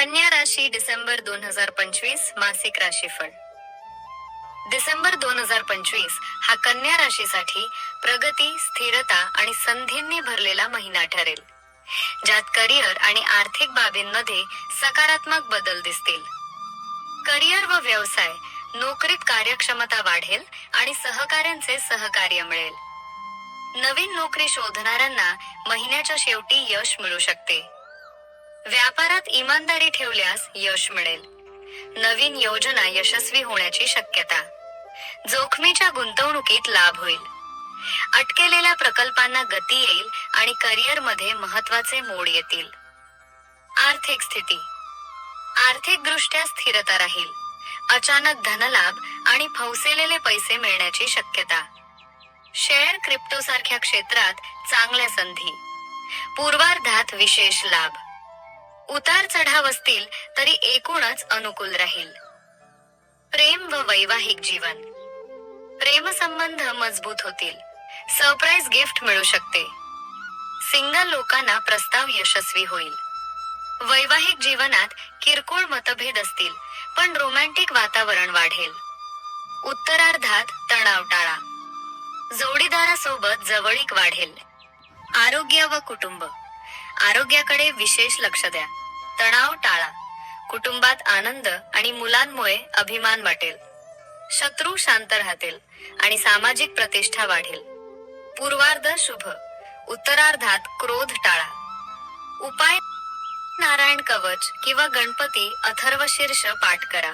कन्या राशी डिसेंबर दोन हजार पंचवीस मासिक राशीफळ. डिसेंबर दोन हजार पंचवीस हा कन्या राशीसाठी प्रगती स्थिरता आणि संधींनी भरलेला महिना ठरेल. ज्यात करिअर आणि आर्थिक बाबींमध्ये सकारात्मक बदल दिसतील. करिअर व व्यवसाय नोकरीत कार्यक्षमता वाढेल आणि सहकाऱ्यांचे सहकार्य मिळेल. नवीन नोकरी शोधणाऱ्यांना महिन्याच्या शेवटी यश मिळू शकते. व्यापारात इमानदारी ठेवल्यास यश मिळेल. नवीन योजना यशस्वी होण्याची शक्यता. जोखमीच्या गुंतवणुकीत लाभ होईल. अटकेलेल्या प्रकल्पांना गती येईल आणि करिअरमध्ये महत्त्वाचे मोड येतील. आर्थिक स्थिती. आर्थिक दृष्ट्या स्थिरता राहील. अचानक धनलाभ आणि फौसेलेले पैसे मिळण्याची शक्यता. शेअर क्रिप्टो सारख्या क्षेत्रात चांगल्या संधी. पूर्वार्धात विशेष लाभ. उतार चढाव असतील तरी एकूणच अनुकूल राहील. प्रेम व वैवाहिक जीवन. प्रेमसंबंध मजबूत होतील. सरप्राईज गिफ्ट मिळू शकते. सिंगल लोकांना प्रस्ताव यशस्वी होईल. वैवाहिक जीवनात किरकोळ मतभेद असतील पण रोमॅन्टिक वातावरण वाढेल. उत्तरार्धात तणाव टाळा. जोडीदारासोबत जवळीक वाढेल. आरोग्य व कुटुंब. आरोग्याकडे विशेष लक्ष द्या. तणाव टाळा. कुटुंबात आनंद आणि मुलांमुळे अभिमान वाटेल. शत्रू शांत राहतील आणि सामाजिक प्रतिष्ठा वाढेल. पूर्वार्ध शुभ. उत्तरार्धात क्रोध टाळा. उपाय नारायण कवच किंवा गणपती अथर्व शीर्ष पाठ करा.